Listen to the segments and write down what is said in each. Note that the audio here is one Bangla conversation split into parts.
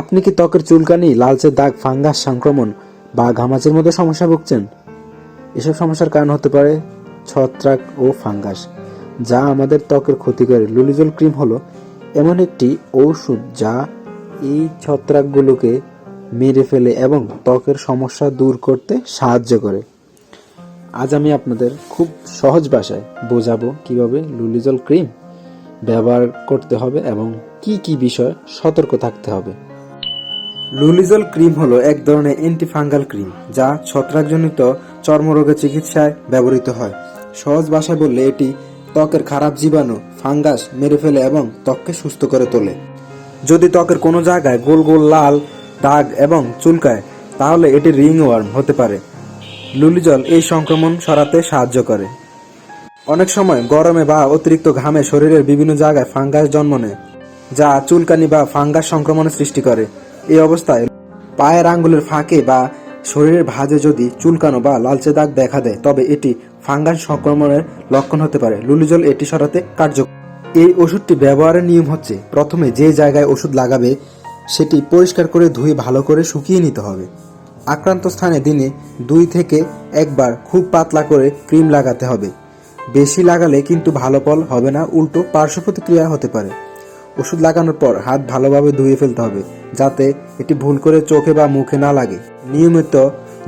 আপনি কি ত্বকের চুলকানি, লালচে দাগ, ফাঙ্গাস, সংক্রমণ বা ঘামাচির মধ্যে সমস্যা ভুগছেন? এসব সমস্যার কারণ হতে পারে ছত্রাক ও ফাঙ্গাস, যা আমাদের ত্বকের ক্ষতি করে লুলিজল ক্রিম হলো এমন একটি ঔষধ যা এই ছত্রাকগুলোকে মেরে ফেলে এবং ত্বকের সমস্যা দূর করতে সাহায্য করে। আজ আমি আপনাদের খুব সহজ ভাষায় বোঝাবো কীভাবে লুলিজল ক্রিম ব্যবহার করতে হবে এবং কি কি বিষয় সতর্ক থাকতে হবে। লুলিজল ক্রিম হলো এক ধরনের অ্যান্টিফাঙ্গাল ক্রিম, যা ছত্রাকজনিত চর্মরোগের চিকিৎসায় ব্যবহৃত হয়। সহজ ভাষায় বললে এটি ত্বকের খারাপ জীবাণু, ফাঙ্গাস মেরে ফেলে এবং ত্বককে সুস্থ করে তোলে। যদি ত্বকের কোনো জায়গায় গোল গোল লাল দাগ এবং চুলকায়, তাহলে এটি রিং ওয়ার্ম হতে পারে। লুলিজল এই সংক্রমণ সরাতে সাহায্য করে। অনেক সময় গরমে বা অতিরিক্ত ঘামে শরীরের বিভিন্ন জায়গায় ফাঙ্গাস জন্ম নেয়, যা চুলকানি বা ফাঙ্গাস সংক্রমণের সৃষ্টি করে। এই অবস্থায় পায়ের আঙ্গুলের ফাঁকে বা শরীরের ভাঁজে যদি চুলকানো বা লালচে দাগ দেখা দেয়, তবে এটি ফাঙ্গাস সংক্রমণের লক্ষণ হতে পারে। লুলিজল এটি সরাতে কার্যকর। এই ওষুধটি ব্যবহারের নিয়ম হচ্ছে, প্রথমে যে জায়গায় ওষুধ লাগাবে, সেটি পরিষ্কার করে ধুয়ে ভালো করে শুকিয়ে নিতে হবে। আক্রান্ত স্থানে দিনে দুই থেকে একবার খুব পাতলা করে ক্রিম লাগাতে হবে। বেশি লাগালে কিন্তু ভালো ফল হবে না, উল্টো পার্শ্ব প্রতিক্রিয়া হতে পারে। ওষুধ লাগানোর পর হাত ভালোভাবে ধুয়ে ফেলতে হবে, যাতে এটি ভুল করে চোখে বা মুখে না লাগে। নিয়মিত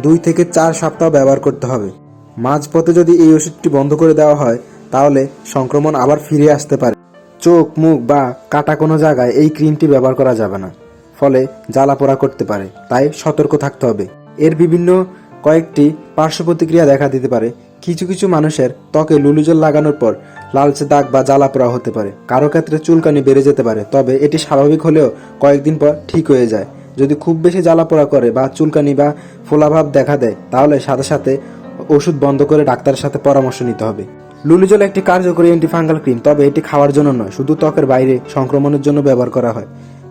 দুই থেকে চার সপ্তাহ ব্যবহার করতে হবে। মাঝপথে যদি এই ওষুধটি বন্ধ করে দেওয়া হয়, তাহলে সংক্রমণ আবার ফিরে আসতে পারে। চোখ, মুখ বা কাটা কোনো জায়গায় এই ক্রিমটি ব্যবহার করা যাবে না, ফলে জ্বালা পোড়া করতে পারে, তাই সতর্ক থাকতে হবে। এর বিভিন্ন কয়েকটি পার্শ্ব প্রতিক্রিয়া দেখা দিতে পারে কিছু কিছু মানুষের ত্বকে লুলুজল লাগানোর পর লালচে দাগ বা জ্বালা পোড়া হতে পারে। কারও ক্ষেত্রে চুলকানি বেড়ে যেতে পারে, তবে এটি স্বাভাবিক হলেও কয়েকদিন পর ঠিক হয়ে যায়। যদি খুব বেশি জ্বালা পোড়া করে বা চুলকানি বা ফোলাভাব দেখা দেয়, তাহলে সাথে সাথে ওষুধ বন্ধ করে ডাক্তারের সাথে পরামর্শ নিতে হবে। লুলিজল একটি কার্যকরী অ্যান্টিফাঙ্গাল ক্রিম তবে এটি খাওয়ার জন্য নয়, শুধু ত্বকের বাইরে সংক্রমণের জন্য ব্যবহার করা হয়।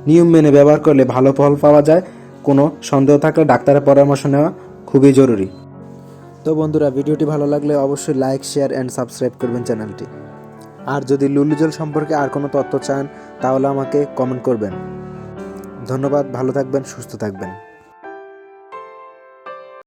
নিয়ম মেনে ব্যবহার করলে ভালো ফল পাওয়া যায়, কোনো সন্দেহ থাকলে ডাক্তারের পরামর্শ নেওয়া খুবই জরুরি। তো বন্ধুরা, ভিডিওটি ভালো লাগলে অবশ্যই লাইক শেয়ার অ্যান্ড সাবস্ক্রাইব করবেন চ্যানেলটি। আর যদি লুলু জল সম্পর্কে আর কোনো তথ্য চান, তাহলে আমাকে কমেন্ট করবেন। ধন্যবাদ, ভালো থাকবেন, সুস্থ থাকবেন।